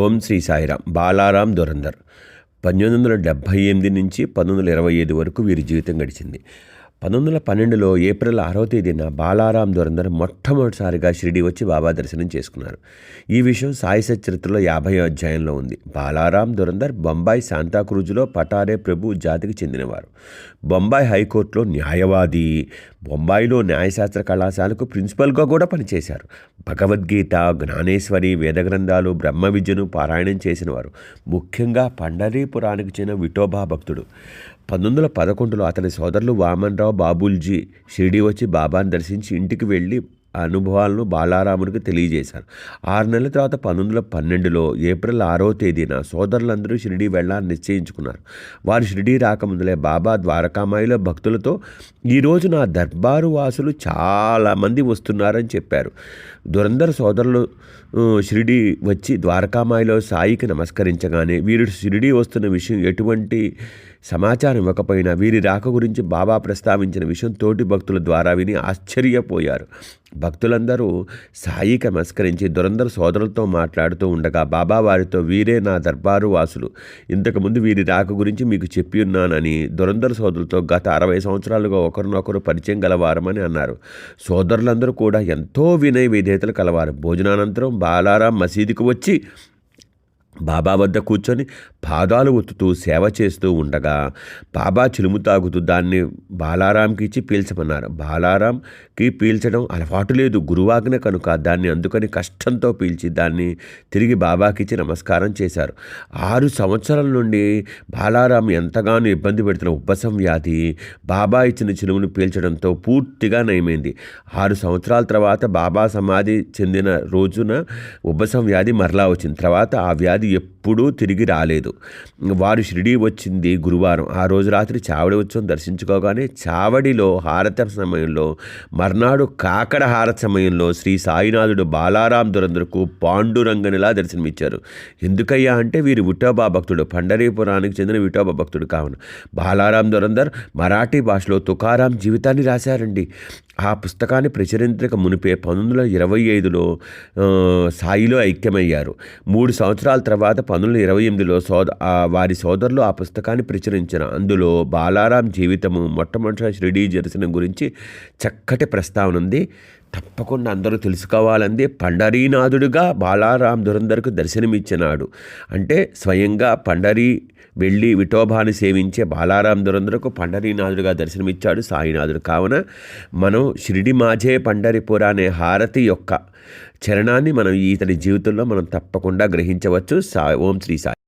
ఓం శ్రీ సాయిరాం బాలారాం దురందర్ పంతొమ్మిది వందల డెబ్భై ఎనిమిది నుంచి పంతొమ్మిది వందల ఇరవై ఐదు వరకు వీరి జీవితం గడిచింది. పంతొమ్మిది వందల పన్నెండులో ఏప్రిల్ ఆరో తేదీన బాలారాం దురందర్ మొట్టమొదటిసారిగా షిరిడి వచ్చి బాబా దర్శనం చేసుకున్నారు. ఈ విషయం సాయి సచరిత్రలో యాభై అధ్యాయంలో ఉంది. బాలారాం దురందర్ బొంబాయి శాంతాక్రూజ్లో పటారే ప్రభు జాతికి చెందినవారు. బొంబాయి హైకోర్టులో న్యాయవాది బొంబాయిలో న్యాయశాస్త్ర కళాశాలకు ప్రిన్సిపల్గా కూడా పనిచేశారు. భగవద్గీత జ్ఞానేశ్వరి వేద గ్రంథాలు బ్రహ్మ విద్యను పారాయణం చేసినవారు. ముఖ్యంగా పండరీపురానికి చెందిన విఠోబా భక్తుడు. పంతొమ్మిది వందల పదకొండులో అతని సోదరులు వామన్రావు బాబుల్జీ షిరిడి వచ్చి బాబాను దర్శించి ఇంటికి వెళ్ళి ఆ అనుభవాలను బాలారామునికి తెలియజేశారు. ఆరు నెలల తర్వాత పంతొమ్మిది వందల పన్నెండులో ఏప్రిల్ ఆరో తేదీన సోదరులందరూ షిరిడి వెళ్ళాలని నిశ్చయించుకున్నారు. వారు షిరిడి రాకముందులే బాబా ద్వారకామాయిలో భక్తులతో ఈరోజు నా దర్బారు వాసులు చాలామంది వస్తున్నారని చెప్పారు. దురంధర సోదరులు షిరిడి వచ్చి ద్వారకామాయిలో సాయికి నమస్కరించగానే వీరు షిరిడి వస్తున్న విషయం ఎటువంటి సమాచారం ఇవ్వకపోయినా వీరి రాక గురించి బాబా ప్రస్తావించిన విషయం తోటి భక్తుల ద్వారా విని ఆశ్చర్యపోయారు. భక్తులందరూ సాయి నమస్కరించి దురందర సోదరులతో మాట్లాడుతూ ఉండగా బాబా వారితో వీరే నా దర్బారు వాసులు. ఇంతకుముందు వీరి రాక గురించి మీకు చెప్పి ఉన్నానని దురందర సోదరులతో గత అరవై సంవత్సరాలుగా ఒకరినొకరు పరిచయం గలవారమని అన్నారు. సోదరులందరూ కూడా ఎంతో వినయ విధేతలు కలవారు. భోజనానంతరం బాలారాం మసీదుకు వచ్చి బాబా వద్ద కూర్చొని పాదాలు ఒత్తుతూ సేవ చేస్తూ ఉండగా బాబా చిలుము తాగుతూ దాన్ని బాలారాంకి ఇచ్చి పీల్చమన్నారు. బాలారాంకి పీల్చడం అలవాటు లేదు. గురువాజ్ఞ కనుక దాన్ని అందుకని కష్టంతో పీల్చి దాన్ని తిరిగి బాబాకి ఇచ్చి నమస్కారం చేశారు. ఆరు సంవత్సరాల నుండి బాలారాం ఎంతగానో ఇబ్బంది పెడుతున్న ఉబ్బసం వ్యాధి బాబా ఇచ్చిన చిలుమును పీల్చడంతో పూర్తిగా నయమైంది. ఆరు సంవత్సరాల తర్వాత బాబా సమాధి చెందిన రోజున ఉబ్బసం వ్యాధి మరలా వచ్చింది. తర్వాత ఆ వ్యాధి دیے ఎప్పుడూ తిరిగి రాలేదు. వారు షిరిడి వచ్చింది గురువారం. ఆ రోజు రాత్రి చావడి ఉత్సవం దర్శించుకోగానే చావడిలో హారత సమయంలో మర్నాడు కాకడ హారత సమయంలో శ్రీ సాయినాథుడు బాలారాం దురందరకు పాండురంగనిలా దర్శనమిచ్చారు. ఎందుకయ్యా అంటే వీరు విఠోబా భక్తుడు పండరీపురానికి చెందిన విఠోబా భక్తుడు కావున. బాలారాం దురందర్ మరాఠీ భాషలో తుకారాం జీవితాన్ని రాశారండి. ఆ పుస్తకాన్ని ప్రచురించక మునిపే పంతొమ్మిది వందల ఇరవై ఐదులో సాయిలో ఐక్యమయ్యారు. మూడు సంవత్సరాల తర్వాత పంతొమ్మిది వందల ఇరవై ఎనిమిదిలో సోద వారి సోదరులు ఆ పుస్తకాన్ని ప్రచురించిన. అందులో బాలారాం జీవితము మొట్టమొదటి షిరిడీ జరిసిన గురించి చక్కటి ప్రస్తావన ఉంది. తప్పకుండా అందరూ తెలుసుకోవాలంది పండరీనాథుడుగా బాలారాం దురందర్కు దర్శనమిచ్చినాడు. అంటే స్వయంగా పండరీ వెళ్ళి విఠోబాని సేవించే బాలారాం దురందరకు పండరీనాథుడుగా దర్శనమిచ్చాడు సాయినాథుడు. కావున మనం షిరిడి మాజే పండరిపుర అనే హారతి యొక్క చరణాన్ని మనం ఇతని జీవితంలో మనం తప్పకుండా గ్రహించవచ్చు. సా ఓం శ్రీ సాయి